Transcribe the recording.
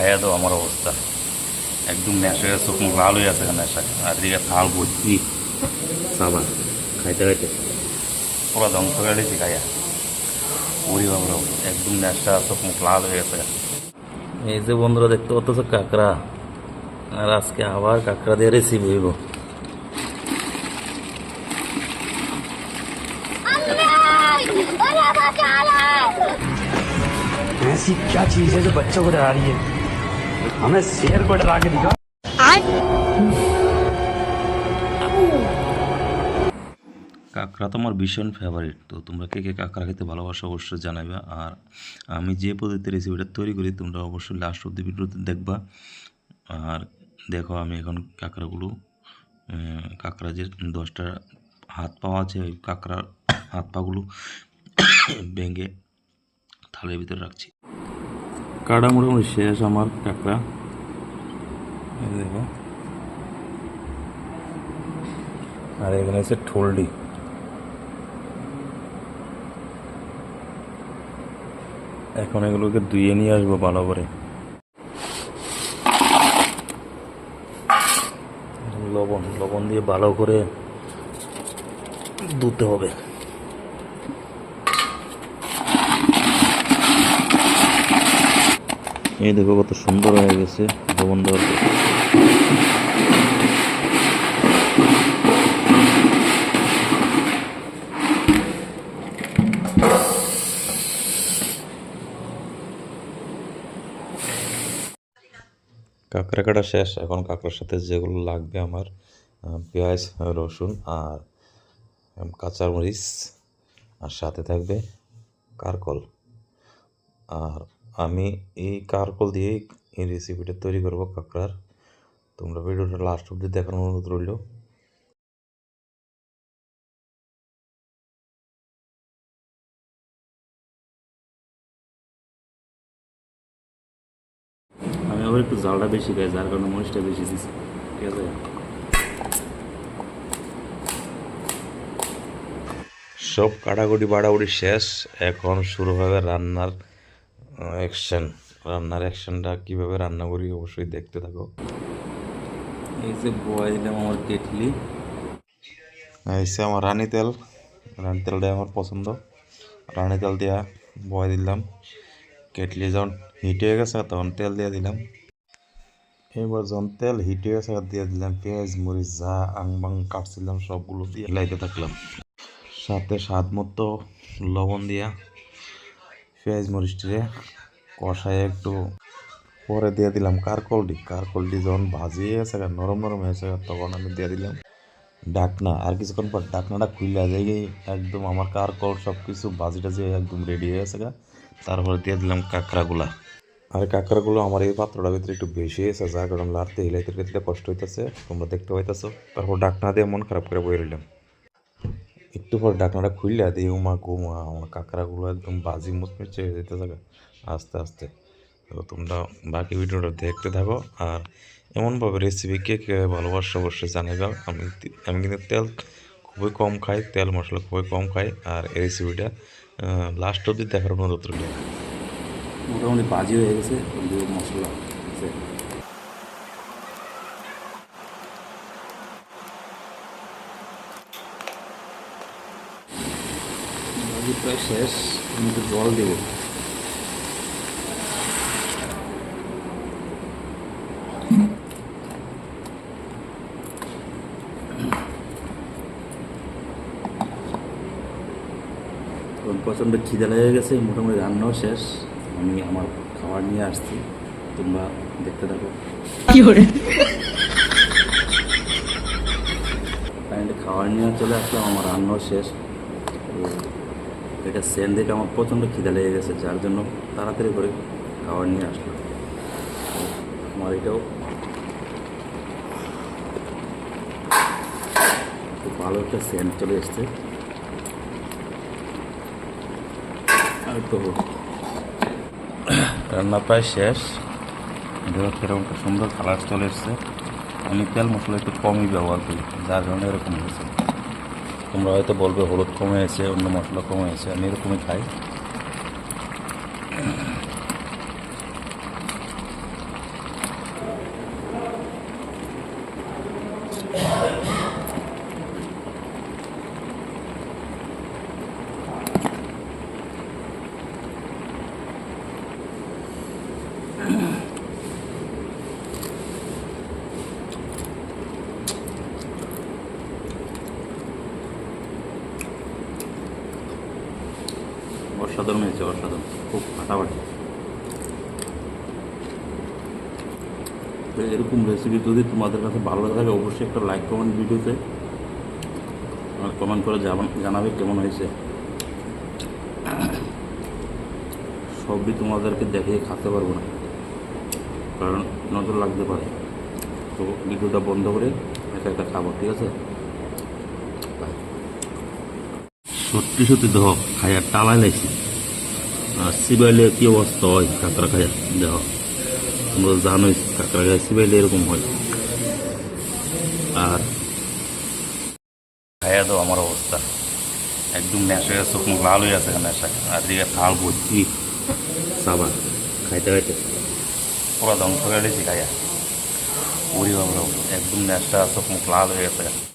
খাইয়া দাও আমার অবস্থা একদম নেশা হয়ে চোখ মুখ লাল হয়ে আছে নেশা আর এদিকে থাল ভর্তি সাবান খাইতে খাইতে পুরো ধ্বংস করে দিয়েছি খাইয়া ওরি বাবরা একদম নেশা চোখ মুখ লাল হয়ে গেছে এই যে বন্ধুরা দেখতে পাচ্ছ কাঁকড়া আর আজকে আবার কাঁকড়া দিয়ে রেসিপি হইব ऐसी क्या चीज है जो बच्चों को डरा रही है हमें शेर को डरा के दिखा কাঁকড়া তো আমার ভীষণ ফেভারিট তো তোমরা কে কে কাঁকড়া খেতে ভালোবাসো অবশ্যই জানাবে আর আমি যে পদ্ধতিতে রেসিপিটা তৈরি করি তোমরা অবশ্যই লাস্ট অব্দি ভিডিওতে দেখবা আর দেখো আমি এখন কাঁকড়াগুলো আহ, কাঁকড়া যে দশটা হাত পাওয়া আছে ওই কাঁকড়ার হাত পাগুলো ভেঙে থালের ভিতরে রাখছি কাটা মোটামুটি শেষ আমার কাঁকড়া দেখো আর এখানে আছে ঠোলডি এখন এগুলোকে ধুয়ে নিয়ে আসব ভালো করে। লবণ লবণ দিয়ে ভালো করে ধুতে হবে। এই দেখো কত সুন্দর হয়ে গেছে লবণ দেওয়ার কাঁকড়া কাটা শেষ, এখন কাঁকড়ার সাথে যেগুলো লাগবে আমার পেঁয়াজ, রসুন আর কাঁচা মরিচ আর সাথে থাকবে কারকল। আর আমি এই কারকল দিয়েই এই রেসিপিটা তৈরি করব কাঁকড়ার। তোমরা ভিডিওটা লাস্ট অব্দি দেখার অনুরোধ রইল। আবার একটু জালটা বেশি খাই যার কারণে মরিচটা বেশি দিচ্ছি ঠিক আছে? সব কাটাকুটি বাড়াকুটি শেষ। এখন শুরু হবে রান্নার অ্যাকশন রান্নার অ্যাকশনটা কীভাবে রান্না করি অবশ্যই দেখতে থাকো। এই যে বয় দিলাম আমার কেটলি। এসে আমার রানি তেল। রানি তেলটা আমার পছন্দ। রানি তেল দিয়া বয় দিলাম। কেটলি যখন হিট হয়ে গেছে তখন তেল দিয়ে দিলাম। এবার যখন তেল হিট গেছে দিয়ে দিলাম পেঁয়াজ, মরিচ, যা আং বাং কাটছিলাম, সবগুলো দিয়ে লাইতে থাকলাম। সাথে স্বাদ মতো লবণ দিয়া পেঁয়াজ, মরিচটিরে কষায় একটু পরে দিয়ে দিলাম কারকলডি। কারকলডি যখন ভাজি হয়ে গেছে, নরম নরম হয়েছে তখন আমি দিয়ে দিলাম ডাকনা। আর কিছুক্ষণ পর ডাকনাটা খুললে যাই একদম আমার কারকল সব কিছু ভাজি টাজি একদম রেডি হয়ে গেছে তারপরে দিয়ে দিলাম কাঁকড়াগুলা। আর কাঁকড়াগুলো আমার এই পাত্রটার ভিতরে একটু বেশি হয়েছে যার কারণে লাড়তে হিলাইতে হিলাইতে কষ্ট হইতেছে, তোমরা দেখতে পাইতেছো। তারপর ডাকনা দিয়ে মন খারাপ করে বই রইলাম। একটু পর ডাকনাটা খুললে দিই উমা গুমা আমার কাঁকড়াগুলো একদম বাজি মুচমুচে হয়ে যেতে থাকে আস্তে আস্তে। তো তোমরা বাকি ভিডিওটা দেখতে থাকো, আর এমনভাবে রেসিপি কে কে ভালোবাসো অবশ্যই জানাবে আমি আমি কিন্তু তেল খুবই কম খাই, তেল মশলা খুবই কম খাই, আর এই রেসিপিটা লাস্ট অবধি দেখার অনুরোধ মোটামুটি বাজি হয়ে গেছে মশলা প্রায় শেষ, আমি জল দেবো। প্রচণ্ড খিদে লেগে গেছে, মোটামুটি রান্নাও শেষ। আমি আমার খাবার নিয়ে আসছি। তোমরা দেখতে থাকো। ফাইনালি খাবার নিয়ে চলে আসলাম আমার রান্নাও শেষ। এটা সেন দেখে আমার প্রচণ্ড খিদে লেগে গেছে যার জন্য তাড়াতাড়ি করে খাবার নিয়ে আসলাম। আমার এটাও খুব ভালো একটা সেন্ট চলে এসছে। আর তো রান্না প্রায় শেষ। দেখো কীরকম সুন্দর কালার চলে এসছে। আমি তেল মশলা একটু কমই ব্যবহার করি, যার কারণে এরকম হয়েছে। তোমরা হয়তো বলবে হলুদ কমে এসে অন্য মশলা কমে এসে আমি এরকমই খাই। অসাধারণ হয়েছে অসাধারণ খুব ফাটাফাটি। তো এরকম রেসিপি যদি তোমাদের কাছে ভালো লাগে, অবশ্যই একটা লাইক কমেন্ট ভিডিওতে। আর কমেন্ট করে জানাবে কেমন হয়েছে। সবই তোমাদেরকে দেখিয়ে খাতে পারব না। কারণ নজর লাগতে পারে। তো ভিডিওটা বন্ধ করে একা একা খাব ঠিক আছে. সত্যি সত্যি দেহ খাইয়া টালাই লাইছি। আর সিবাইলে কি অবস্থা হয়? কাঁকড়া খাইয়া দেহ তোমরা জানোই কাঁকড়া খাইয়া সিবাইলে এরকম হয়। আর খায়া দাও আমার অবস্থা। একদম নেশা গেছে চোখ মুখ লাল হয়ে আছে নেশা আর দিকে থাল ভর্তি। সাবান খাইতে খাইতে। পুরো ধ্বংস করে দিয়েছি খাইয়া ওরি বাবু একদম ন্যাসটা চোখ মুখ লাল হয়ে গেছে।